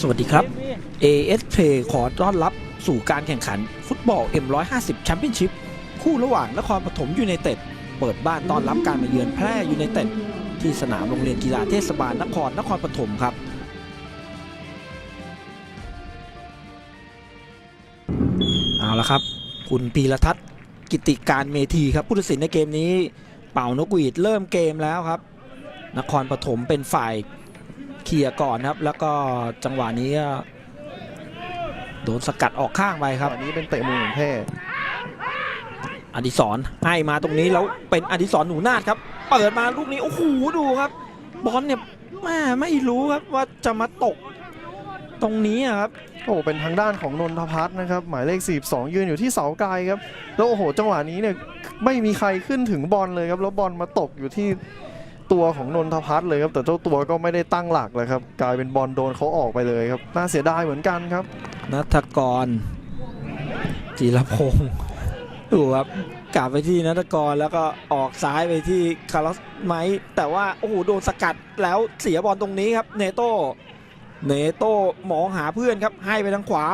สวัสดีครับ AS Play ขอต้อนรับสู่การแข่งขัน ฟุตบอล M150 แชมเปี้ยนชิพคู่ระหว่างนครปฐมยูไนเต็ดเปิดบ้านต้อนรับการมาเยือนแพร่ยูไนเต็ดที่สนามโรงเรียนกีฬาเทศบาลนครนครปฐมครับ เอาละครับ คุณพีรทัศน์กิติการเมธีครับผู้ตัดสินในเกมนี้ เป่านกหวีดเริ่มเกมแล้วครับ นครปฐมเป็นฝ่าย เคลียร์ก่อนครับ แล้วก็จังหวะนี้ก็โดนสกัดออกข้างไปครับอันนี้เป็นเตะมุมของแพร่อดิศรให้มาตรงนี้แล้วเป็นอดิศรหนูนาดครับ เปิดมาลูกนี้โอ้โหดูครับบอลเนี่ยแม่ไม่รู้ครับว่าจะมาตกตรงนี้อะครับโอ้เป็นทางด้านของนนทพัฒน์นะครับ หมายเลข 42 ยืนอยู่ที่เสาไกลครับ แล้วโอ้โห จังหวะนี้เนี่ยไม่มีใครขึ้นถึงบอลเลยครับ แล้วบอลมาตกอยู่ที่ ตัวของนนทพัฒน์เลยครับแต่เจ้าตัวก็ไม่ได้ตั้งหลักเลยครับกลายเป็นบอลโดนเขาออกไปเลยครับน่าเสียดายเหมือนกันครับนัทกร จีรพงศ์ดูครับกลับไปที่นัทกรแล้วก็ออกซ้ายไปที่คาร์ลสไมแต่ว่าโอ้โหโดนสกัดแล้วเสียบอลตรงนี้ครับเนโต้เนโต้มองหาเพื่อนครับให้ไปทางขวา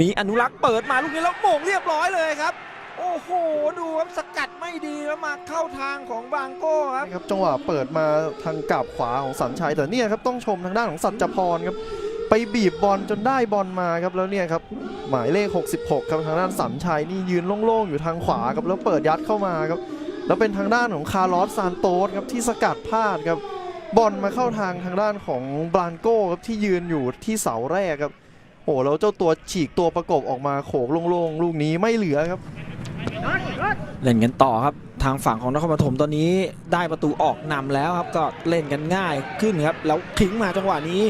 มีอนุรักษ์เปิดมาลูกนี้แล้วโมงเรียบร้อยเลยครับ โอ้โห ดูครับสกัดไม่ดีแล้วมาเข้าทางของบางโก้ครับครับจังหวะเปิดมาทางกลับขวาของสัญชัยแต่เนี่ยครับต้องชมทางด้านของสัจพรครับไปบีบบอลจนได้บอลมาครับแล้วเนี่ยครับหมายเลข 66 ครับทางด้านสัญชัยนี่ยืนโล่งๆอยู่ทางขวาครับแล้วเปิดยัดเข้ามาครับแล้วเป็นทางด้านของคาร์ลอสซานโตสครับที่สกัดพลาดครับบอลมาเข้าทางทางด้านของบรานโก้ครับที่ยืนอยู่ที่เสาแรกครับโอ้แล้วเจ้าตัวฉีกตัวประกบออกมาโขกโล่งๆลูกนี้ไม่เหลือครับ เล่นกันต่อครับทางฝั่งของนครปฐมตอนนี้ได้ประตูออกนำแล้วครับก็เล่นกันง่ายขึ้นครับแล้วทิ้งมาจังหวะนี้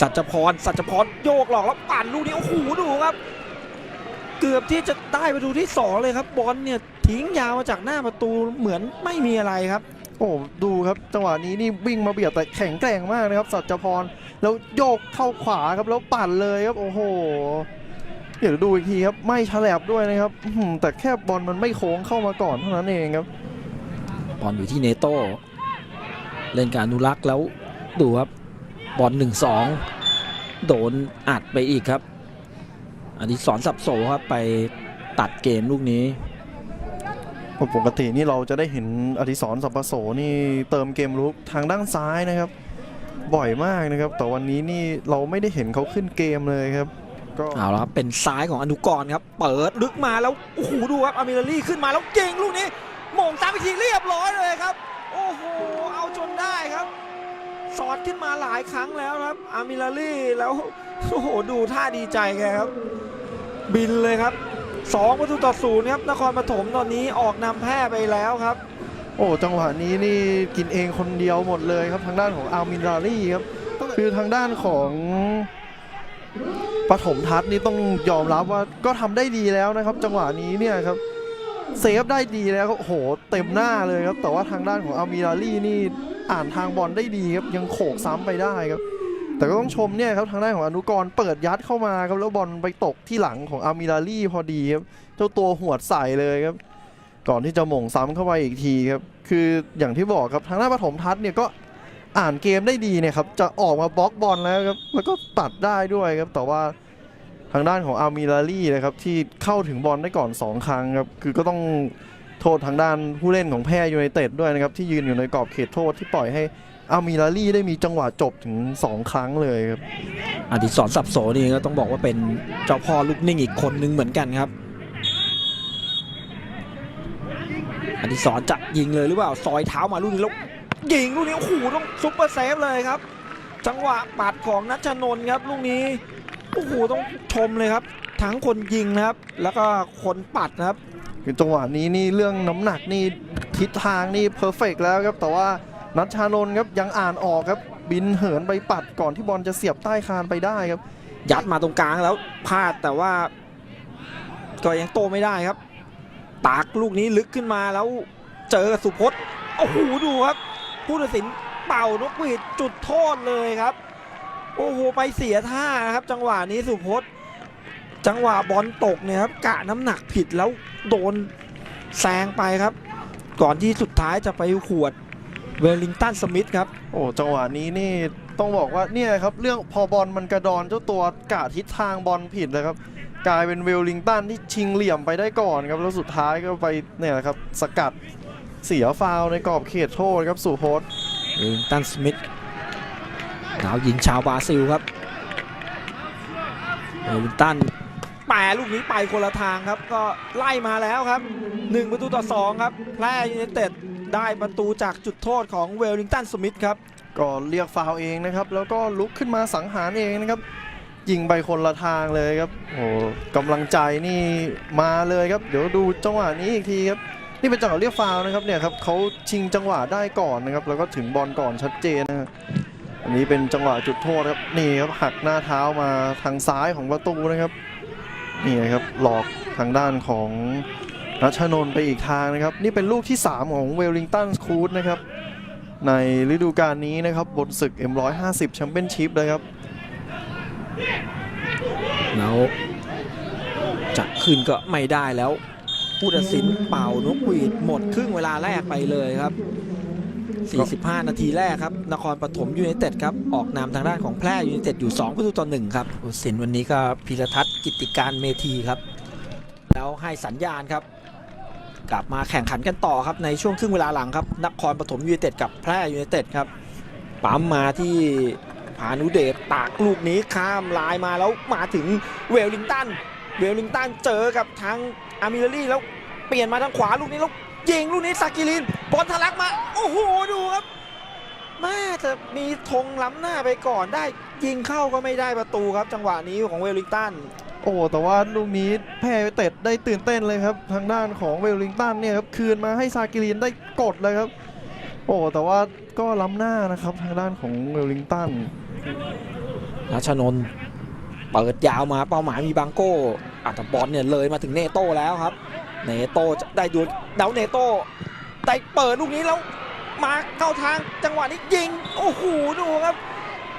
สัจพรสัจพรโยกหลอกแล้วปั่นลูกนี้โอ้โหดูครับ เกือบที่จะได้ประตูที่สองเลยครับบอลเนี่ยทิ้งยาวมาจากหน้าประตูเหมือนไม่มีอะไรครับโอ้ดูครับจังหวะนี้นี่วิ่งมาเบียดแต่แข็งแกร่งมากนะครับสัจพรแล้วโยกเข้าขวาครับแล้วปั่นเลยครับโอ้โห เดี๋ยวดูอีกทีครับไม่ฉลับด้วยนะครับอื้อหือแต่แค่บอลมันไม่โค้งเข้ามาก่อนเท่านั้นเองครับบอลอยู่ที่เนโต้เล่นการอนุรักษ์แล้วดูครับบอลหนึ่งสองโดนอัดไปอีกครับอดิศรสับโสครับไปตัดเกมลูกนี้ปกตินี่เราจะได้เห็นอดิศรสัพพโสนี่เติมเกมลุกทางด้านซ้ายนะครับ บ่อยมากนะครับ แต่วันนี้นี่เราไม่ได้เห็นเขาขึ้นเกมเลยครับ ก็เอาละครับเป็นซ้ายของอนุกรครับ เปิดลึกมาแล้วโอ้โหดูครับอามิลารี่ขึ้นมาแล้วเก่งลูกนี้โมงตามอีกทีเรียบร้อยเลยครับ โอ้โหเอาจนได้ครับ สอดขึ้นมาหลายครั้งแล้วครับอามิลารี่แล้วโอ้โหดูท่าดีใจแกครับ บินเลยครับสองประตูต่อศูนย์ครับนครปฐมตอนนี้ออกนำแพ้ไปแล้วครับ โอ้จังหวะนี้นี่กินเองคนเดียวหมดเลยครับทางด้านของอาร์มินรารี่ครับคือทางด้านของ ปฐมทัศน์นี่ต้องยอมรับว่าก็ทำได้ดีแล้วนะครับ จังหวะนี้เนี่ยครับเซฟได้ดีแล้วโอ้โหเต็มหน้าเลยครับ แต่ว่าทางด้านของอาร์มินรารี่นี่อ่านทางบอลได้ดีครับยังโขกซ้ำไปได้ครับ แต่ก็ต้องชมเนี่ยครับทางด้านของอนุกรเปิดยัดเข้ามาครับแล้วบอลไปตกที่หลังของอาร์มิรารี่พอดีครับเจ้าตัวหวดใส่เลยครับ ก่อนที่จะหม่งซ้ำเข้าไปอีกทีครับคืออย่างที่บอกครับทางหน้าปฐมทัศน์เนี่ยก็ อ่านเกมได้ดีเนี่ยครับจะออกมาบล็อกบอลแล้วครับแล้วก็ตัดได้ด้วยครับแต่ว่าทางด้านของอาร์มิลารี่นะครับที่เข้าถึงบอลได้ก่อน 2 ครั้งครับคือก็ต้องโทษทางด้านผู้เล่นของแพร่ยูไนเต็ดด้วยนะครับที่ยืนอยู่ในกรอบเขตโทษที่ปล่อยให้อาร์มิลารี่ได้มีจังหวะจบถึง 2 ครั้งเลยครับอดิศรสับโสนี่ก็ต้องบอกว่าเป็นเจ้าพ่อลูกนิ่งอีกคนนึงเหมือนกันครับอดิศรจะยิงเลยหรือเปล่าซอยเท้ามาลูกนี้แล้ว ยิงลูกนี้โอ้โหต้องซุปเปอร์เซฟเลยครับ จังหวะปัดของนัชนนท์ครับลูกนี้โอ้โหต้องชมเลยครับ ทั้งคนยิงนะครับ แล้วก็คนปัดนะครับคือจังหวะนี้นี่เรื่องน้ำหนักนี่ทิศทางนี่เพอร์เฟกแล้วครับ แต่ว่านัชชานนท์ครับยังอ่านออกครับ บินเหินไปปัดก่อนที่บอลจะเสียบใต้คานไปได้ครับ ยัดมาตรงกลางแล้วพลาดแต่ว่า ก็ยังโตไม่ได้ครับ ตากลูกนี้ลึกขึ้นมาแล้วเจอกับสุพจน์โอ้โหดูครับ ผู้ตัดสินเป่านกหวีดจุดโทษเลยครับ โอ้โหไปเสียท่านะครับ จังหวะนี้สุพจน์จังหวะบอลตกเนี่ยครับกะน้ำหนักผิดแล้วโดนแซงไปครับ ก่อนที่สุดท้ายจะไปขวดเวลลิงตันสมิธครับโอ้จังหวะนี้นี่ต้องบอกว่าเนี่ยครับเรื่องพอบอลมันกระดอนเจ้าตัวกะทิศทางบอลผิดเลยครับกลายเป็นเวลลิงตันที่ชิงเหลี่ยมไปได้ก่อนครับแล้วสุดท้ายก็ไปเนี่ยครับสกัด เสียฟาวล์ในกรอบเขตโทษครับสู่โพสต์เวลลิงตันสมิธดาวยิงชาวบราซิลครับเวลลิงตันแปรลูกนี้ไปคนละทางครับ ก็ไล่มาแล้วครับ 1 ประตูต่อ 2 ครับ แพร่ยูไนเต็ดได้ประตูจากจุดโทษของเวลลิงตันสมิธครับก็เรียกฟาวล์เองนะครับ แล้วก็ลุกขึ้นมาสังหารเองนะครับ ยิงไปคนละทางเลยครับโอ้กำลังใจนี่มาเลยครับ เดี๋ยวดูจังหวะนี้อีกทีครับ นี่เป็นจังหวะเรียกฟาวนะครับเนี่ยครับเขาชิงจังหวะได้ก่อนนะครับแล้วก็ถึงบอลก่อนชัดเจนนะอันนี้เป็นจังหวะจุดโทษครับนี่ครับหักหน้าเท้ามาทางซ้ายของประตูนะครับนี่ครับหลอกทางด้านของรัชนนท์ไปอีกทางนะครับ นี่เป็นลูกที่ 3 ของเวลลิงตันสคูดนะครับ ในฤดูกาลนี้นะครับบนศึก M150 แชมเปี้ยนชิพเลยครับ แล้วจะขึ้นก็ไม่ได้แล้ว ผู้ตัดสินเป่านกหวีดหมดครึ่งเวลาแรกไปเลยครับ 45 นาทีแรกครับ นครปฐมยูไนเต็ดครับ ออกนำทางด้านของแพร่ยูไนเต็ดอยู่ 2 ประตูต่อ1ครับผู้ตัดสินวันนี้ก็พีรทัศน์กิติการเมธีครับ แล้วให้สัญญาณครับ กลับมาแข่งขันกันต่อครับในช่วงครึ่งเวลาหลังครับนครปฐมยูไนเต็ดกับแพร่ยูไนเต็ดครับปั๊มมาที่พานุเดชตากลูกนี้ข้ามลายมาแล้วมาถึงเวลลิงตัน เวลลิงตันเจอกับทางอามิลลี่แล้วเปลี่ยนมาทางขวาลูกนี้แล้วยิงลูกนี้ซากิลินบอลทะลักมา โอ้โหดูครับแม่จะมีธงล้ำหน้าไปก่อนได้ยิงเข้าก็ไม่ได้ประตูครับ จังหวะนี้ของเวลลิงตันโอ้แต่ว่าลูกนี้แพ้เต็ดได้ตื่นเต้นเลยครับ ทางด้านของเวลลิงตันเนี่ยครับคืนมาให้ซากิลีนได้กดเลยครับ โอ้แต่ว่าก็ล้ำหน้านะครับทางด้านของเวลลิงตันรัชนนท์ เปิดยาวมาเป้าหมายมีบังโก้อัตบอลเนี่ยเลยมาถึงเนโต้แล้วครับ เนโต้ได้ดูเดาเนโต้ได้เปิดลูกนี้แล้วมาเข้าทางจังหวะนี้ยิง โอ้โหดูครับ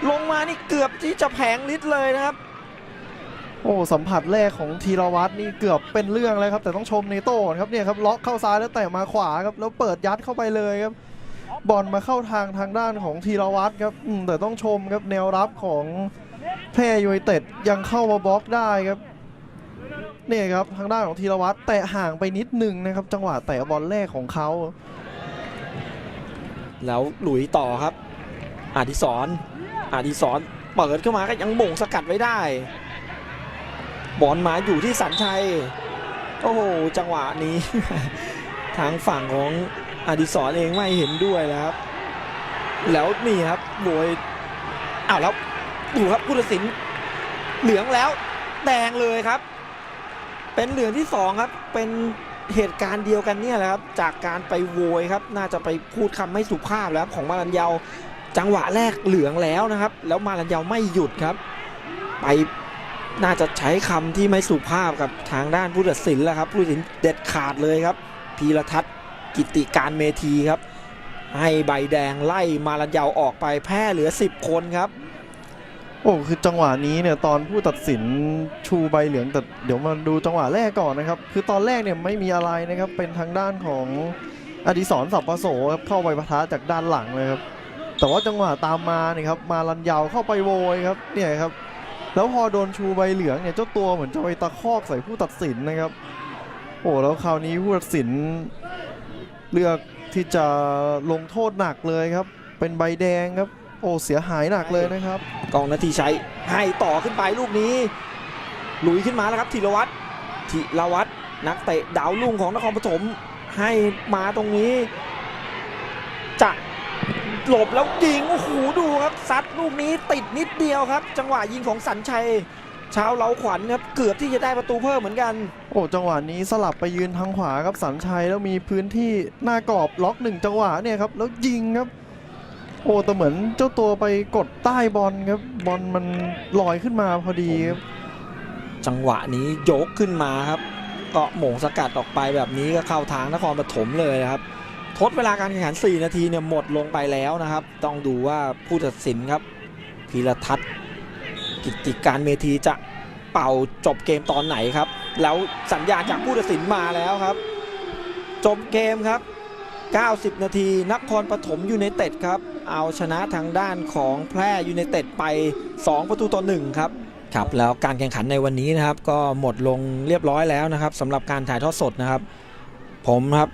ลงมานี่เกือบที่จะแผงลิดเลยนะครับ โอ้สัมผัสแรกของธีรวัตรนี่เกือบเป็นเรื่องเลยครับ แต่ต้องชมเนโต้ครับเนี่ยครับล็อกเข้าซ้ายแล้วแต่มาขวาครับแล้วเปิดยัดเข้าไปเลยครับบอลมาเข้าทางทางด้านของธีรวัตรครับแต่ต้องชมครับแนวรับของ แพรยูไนเต็ดยังเข้ามาบล็อกได้ครับเนี่ยครับทางด้านของธีรวัตรแตะห่างไปนิดนึงนะครับ จังหวะแตะบอลแรกของเขาแล้วหลุยต่อครับอาดิศรอาดิศรเปิดเข้ามาก็ยังหม่งสกัดไว้ได้ บอลมาอยู่ที่สันชัย โอ้โห จังหวะนี้ ทางฝั่งของอดิศรเองไม่เห็นด้วยแล้วครับ แล้วนี่ครับโดยอ้าวแล้ว ดูครับผู้ตัดสินเหลืองแล้วแดงเลยครับ เป็นเหลืองที่สองครับ เป็นเหตุการณ์เดียวกันเนี่ยแหละครับ จากการไปโวยครับ น่าจะไปพูดคำไม่สุภาพแล้วครับของมารันยาจังหวะแรกเหลืองแล้วนะครับ แล้วมารันยาไม่หยุดครับ ไปน่าจะใช้คำที่ไม่สุภาพกับทางด้านผู้ตัดสินแล้วครับผู้ตัดสินเด็ดขาดเลยครับพีรทัศน์กิติการเมธีครับ ให้ใบแดงไล่มารันยาออกไปแพ้เหลือ 10 คนครับ อ้คือจังหวะนี้เนี่ยตอนผู้ตัดสินชูใบเหลืองแต่เดี๋ยวมาดูจังหวะแรกก่อนนะครับคือตอนแรกเนี่ยไม่มีอะไรนะครับเป็นทางด้านของอดิศรสัพพโสครับเข้าไปปะทะจากด้านหลังเลยครับแต่ว่าจังหวะตามมาเนี่ยครับมาลันยาวเข้าไปโวยครับเนี่ยครับแล้วพอโดนชูใบเหลืองเนี่ยเจ้าตัวเหมือนจะไปตะคอกใส่ผู้ตัดสินนะครับ โอ้แล้วคราวนี้ผู้ตัดสินเลือกที่จะลงโทษหนักเลยครับ เป็นใบแดงครับ โอ้เสียหายหนักเลยนะครับกองนาทีใช้ให้ต่อขึ้นไปลูกนี้ลุยขึ้นมาแล้วครับธีรวัตรธีรวัตรนักเตะดาวรุ่งของนครปฐมให้มาตรงนี้จะหลบแล้วยิงโอ้โหดูครับซัดลูกนี้ติดนิดเดียวครับ จังหวะยิงของสัญชัยชาวเราขวัญครับเกือบที่จะได้ประตูเพิ่มเหมือนกัน โอ้จังหวะนี้สลับไปยืนทางขวาครับสันชัยแล้วมีพื้นที่หน้ากรอบล็อกหนึ่งจังหวะเนี่ยครับแล้วยิงครับโอ้แต่เหมือนเจ้าตัวไปกดใต้บอลครับบอลมันลอยขึ้นมาพอดีครับจังหวะนี้ยกขึ้นมาครับก็หม่งสกัดออกไปแบบนี้ก็เข้าทางนครปฐมเลยนะครับทดเวลาการแข่งขัน 4 นาทีเนี่ยหมดลงไปแล้วนะครับ ต้องดูว่าผู้ตัดสินครับพีรทัศน์กิติการเมธีจะเป่าจบเกมตอนไหนครับ แล้วสัญญาณจากผู้ตัดสินมาแล้วครับ จบเกมครับ 90 นาทีนครปฐมยูไนเต็ดครับ เอาชนะทางด้านของแพร่ยูไนเต็ดไป 2 ประตูต่อ1ครับครับแล้วการแข่งขันในวันนี้นะครับก็หมดลงเรียบร้อยแล้วนะครับสำหรับการถ่ายทอดสดนะครับ ผมครับ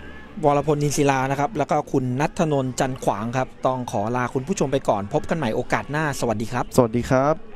วรพลนินศิลานะครับ แล้วก็คุณนัทนนท์จันทร์ขวางครับ ต้องขอลาคุณผู้ชมไปก่อนพบกันใหม่โอกาสหน้า สวัสดีครับ สวัสดีครับ